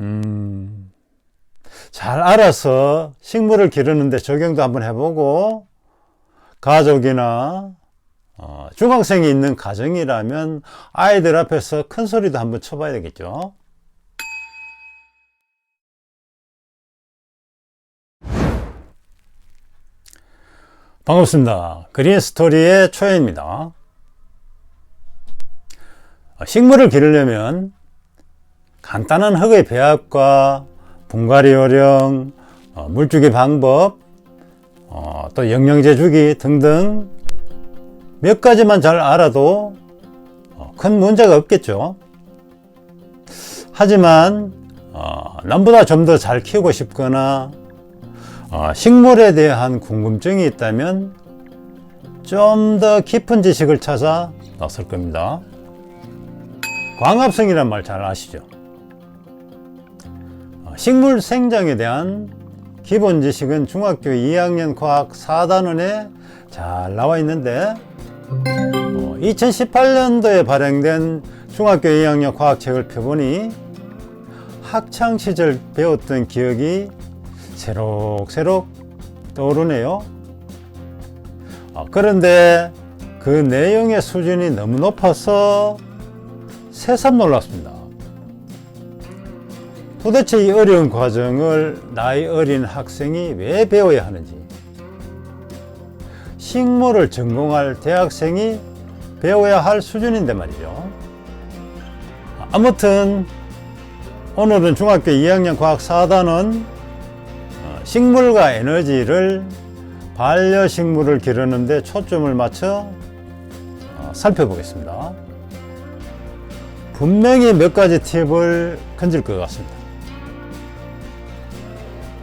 음, 잘 알아서 식물을 기르는데 적용도 한번 해보고, 가족이나 어, 중학생이 있는 가정이라면 아이들 앞에서 큰 소리도 한번 쳐봐야 되겠죠. 반갑습니다. 그린 스토리의 초연입니다. 어, 식물을 기르려면 간단한 흙의 배합과 분갈이 요령, 어, 물주기 방법, 어, 또 영양제 주기 등등 몇 가지만 잘 알아도 어, 큰 문제가 없겠죠. 하지만 어, 남보다 좀 더 잘 키우고 싶거나 어, 식물에 대한 궁금증이 있다면 좀 더 깊은 지식을 찾아 나설 겁니다. 광합성이란 말 잘 아시죠? 어, 식물 생장에 대한 기본 지식은 중학교 2학년 과학 4단원에 잘 나와 있는데 2018년도에 발행된 중학교 2학년 과학책을 펴보니 학창 시절 배웠던 기억이 새록새록 떠오르네요. 아, 그런데 그 내용의 수준이 너무 높아서 새삼 놀랐습니다. 도대체 이 어려운 과정을 나이 어린 학생이 왜 배워야 하는지, 식물을 전공할 대학생이 배워야 할 수준인데 말이죠. 아무튼 오늘은 중학교 2학년 과학 4단원 어, 식물과 에너지를 반려식물을 기르는데 초점을 맞춰 어, 살펴보겠습니다. 분명히 몇 가지 팁을 건질 것 같습니다.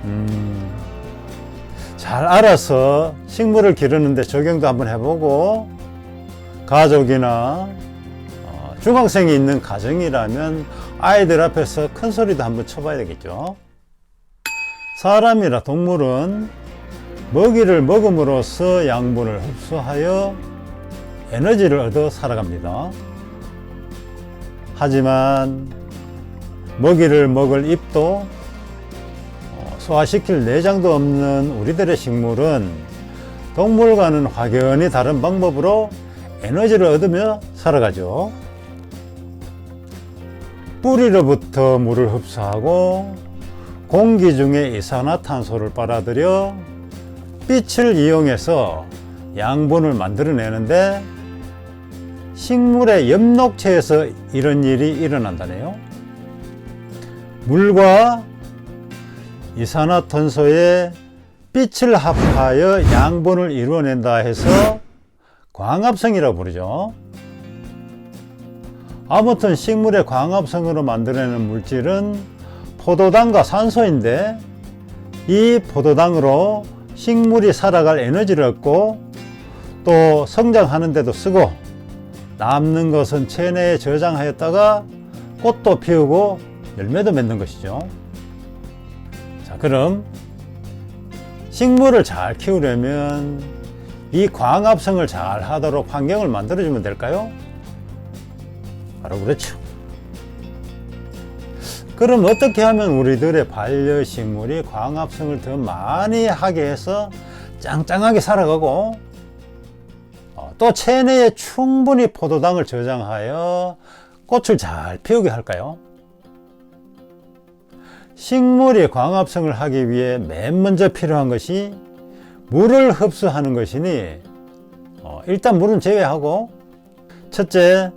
음, 잘 알아서 식물을 기르는데 적용도 한번 해보고 가족이나 어, 중학생이 있는 가정이라면 아이들 앞에서 큰 소리도 한번 쳐봐야 되겠죠. 사람이나 동물은 먹이를 먹음으로써 양분을 흡수하여 에너지를 얻어 살아갑니다. 하지만 먹이를 먹을 입도 어, 소화시킬 내장도 없는 우리들의 식물은 동물과는 확연히 다른 방법으로 에너지를 얻으며 살아가죠. 뿌리로부터 물을 흡수하고 공기 중에 이산화탄소를 빨아들여 빛을 이용해서 양분을 만들어내는데 식물의 엽록체에서 이런 일이 일어난다네요. 물과 이산화탄소에 빛을 합하여 양분을 이루어낸다 해서 광합성이라고 부르죠. 아무튼 식물의 광합성으로 만들어내는 물질은 포도당과 산소인데 이 포도당으로 식물이 살아갈 에너지를 얻고 또 성장하는 데도 쓰고 남는 것은 체내에 저장하였다가 꽃도 피우고 열매도 맺는 것이죠. 자, 그럼 식물을 잘 키우려면 이 광합성을 잘 하도록 환경을 만들어주면 될까요? 바로 그렇죠. 그럼 어떻게 하면 우리들의 반려식물이 광합성을 더 많이 하게 해서 짱짱하게 살아가고 어, 또 체내에 충분히 포도당을 저장하여 꽃을 잘 피우게 할까요? 식물이 광합성을 하기 위해 맨 먼저 필요한 것이 물을 흡수하는 것이니 어, 일단 물은 제외하고 첫째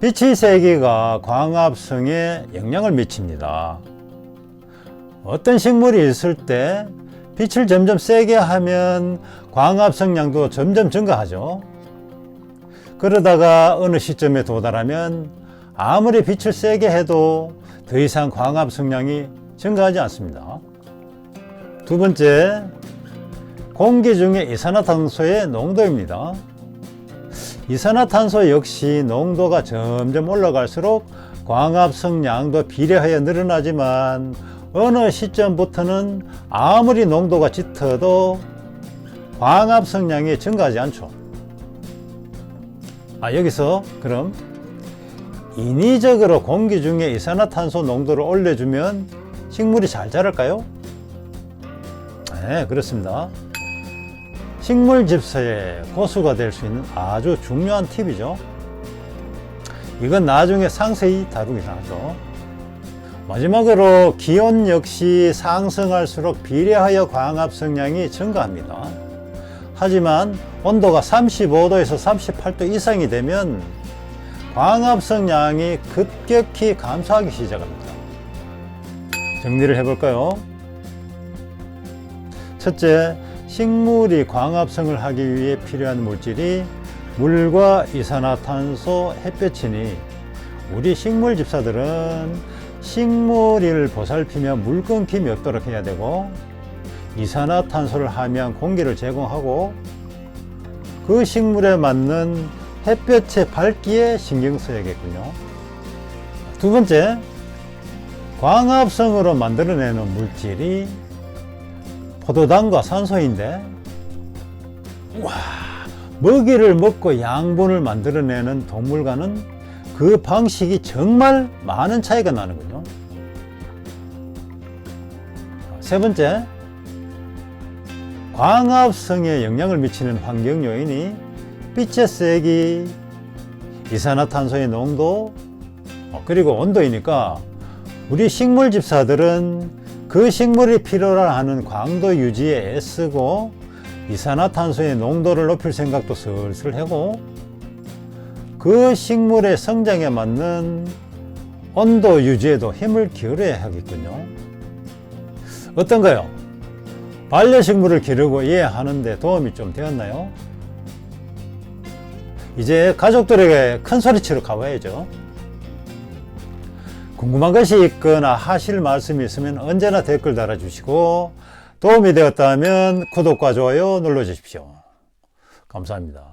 빛의 세기가 광합성에 영향을 미칩니다. 어떤 식물이 있을 때 빛을 점점 세게 하면 광합성 양도 점점 증가하죠. 그러다가 어느 시점에 도달하면 아무리 빛을 세게 해도 더 이상 광합 성량이 증가하지 않습니다. 두 번째, 공기 중에 이산화탄소의 농도입니다. 이산화탄소 역시 농도가 점점 올라갈수록 광합성 양도 비례하여 늘어나지만 어느 시점부터는 아무리 농도가 짙어도 광합 성량이 증가하지 않죠. 아, 여기서 그럼 인위적으로 공기 중에 이산화탄소 농도를 올려주면 식물이 잘 자랄까요? 네, 그렇습니다. 식물 집사의 고수가 될 수 있는 아주 중요한 팁이죠. 이건 나중에 상세히 다루긴 하죠. 마지막으로 기온 역시 상승할수록 비례하여 광합 성량이 증가합니다. 하지만 온도가 35도에서 38도 이상이 되면 광합 성량이 급격히 감소하기 시작합니다. 정리를 해볼까요? 첫째, 식물이 광합성을 하기 위해 필요한 물질이 물과 이산화탄소, 햇볕이니 우리 식물 집사들은 식물을 보살피며 물 끊김이 없도록 해야 되고 이산화탄소를 하면 공기를 제공하고 그 식물에 맞는 햇볕의 밝기에 신경 써야겠군요. 두 번째, 광합성으로 만들어내는 물질이 포도당과 산소인데, 와, 먹이를 먹고 양분을 만들어내는 동물과는 그 방식이 정말 많은 차이가 나는군요. 세 번째, 광합성에 영향을 미치는 환경 요인이 빛의 세기, 이산화탄소의 농도, 어, 그리고 온도이니까 우리 식물 집사들은 그 식물이 필요로 하는 광도 유지에 애쓰고 이산화탄소의 농도를 높일 생각도 슬슬 하고 그 식물의 성장에 맞는 온도 유지에도 힘을 기울여야 하겠군요. 어떤가요? 반려식물을 기르고 이해하는데 도움이 좀 되었나요? 이제 가족들에게 큰 소리치러 가봐야죠. 궁금한 것이 있거나 하실 말씀이 있으면 언제나 댓글 달아주시고 도움이 되었다면 구독과 좋아요 눌러주십시오. 감사합니다.